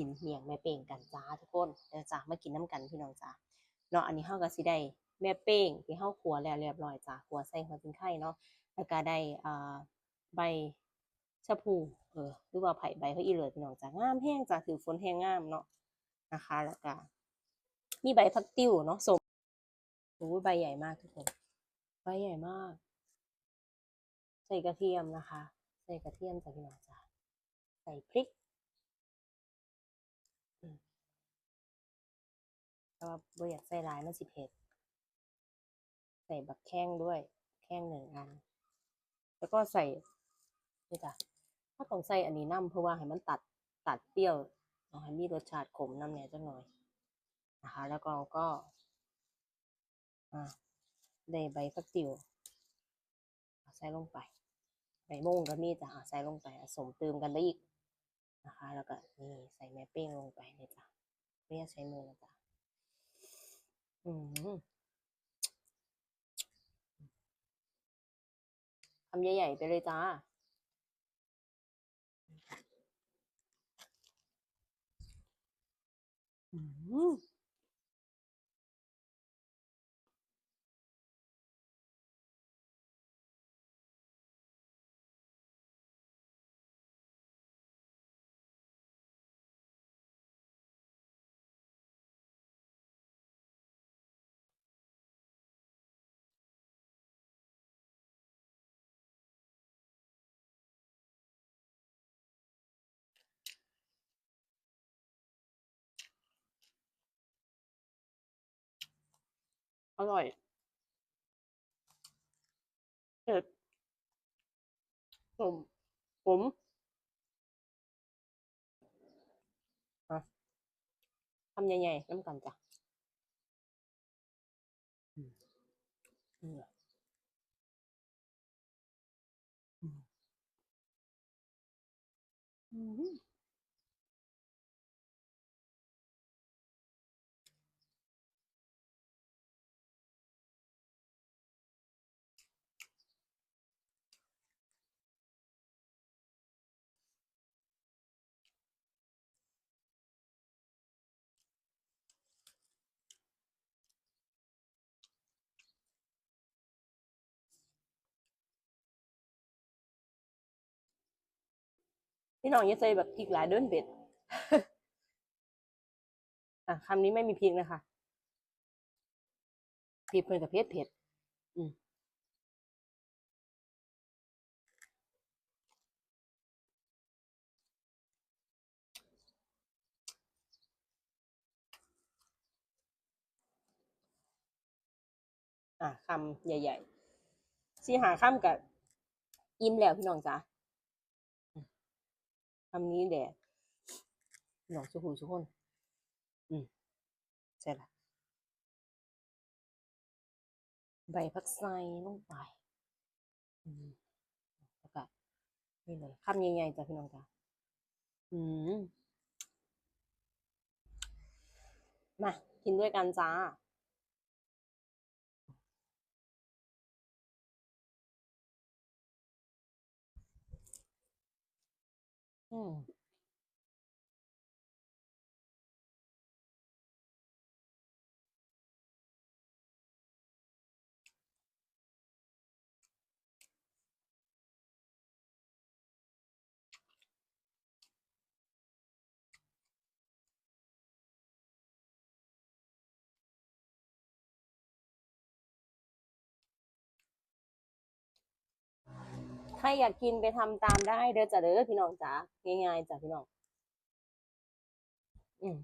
กินเมียงแม่เป้งกันจ้าทุกคนเดี๋ยวจ้ามากินน้ำกันพี่น้องจ้าเนาะอันนี้เฮาก็สิได้แม่เป้งที่เฮาขัวแล้วเรียบร้อยจ้าขัวใส่หัวจิงไข่เนาะแล้วก็ได้อ่าใบชะพูเออหรือว่าไผ่ใบเขาอีเลิศพี่น้องจ้างามแห้งจ้าถือฝนแห้งงามเนาะนะคะ แล้วก็มีใบผักติ้วเนาะสมโอ้ใบใหญ่มากทุกคนใบใหญ่มาก ใส่กระเทียมนะคะ ใส่กระเทียมจ้ะพี่น้องจ้าใส่พริก แต่ว่าบ่อยากใส่ลายมันสิเผ็ด ใส่บักแข้งด้วย แข้งหนึ่งอัน แล้วก็ใส่นี่จ้ะถ้าต้องใส่อันนี้น้ำเพราะว่าให้มันตัดตัดเปรี้ยวเอาให้มีรสชาติขมน้ำเนี่ยจังหน่อยนะคะ แล้วก็ก็อ่าได้ใบฟักติ๋วใส่ลงไปใบม่งก็มีจ้ะใส่ลงไปอะสมเติมกันได้อีกนะคะ แล้วก็นี่ใส่แม่เป้งลงไปเลยจ้ะไม่ใช้มือนะจ้ะ อืมคำใหญ่ๆไปเลยจ้า อืม อร่อยเผ็ดผมผมอะคำใหญ่ๆน้ำกันจ้ะอืม พี่น้องอย่าใส่แบบพริกหลายเดินเบ็ดอะคำนี้ไม่มีพริกนะคะพริกเพิ่นกับเผ็ดเผ็ดอืมอะคำใหญ่ๆสี่หาคำกับอิ่มแล้วพี่น้องจ้ะ คำนี้แดดพี่น้องสุขุสุขนอืมใช่ละใบพักไซลงไป อืมแล้วก็นี่เลยคำใหญ่ๆจ้ะพี่น้องจ้ะอืมมา กินด้วยกันจ้า อื ใครอยากกินไปทำตามได้เด้อจ้ะเด้อพี่น้องจ้าง่ายๆจ้ะพี่น้อง อืม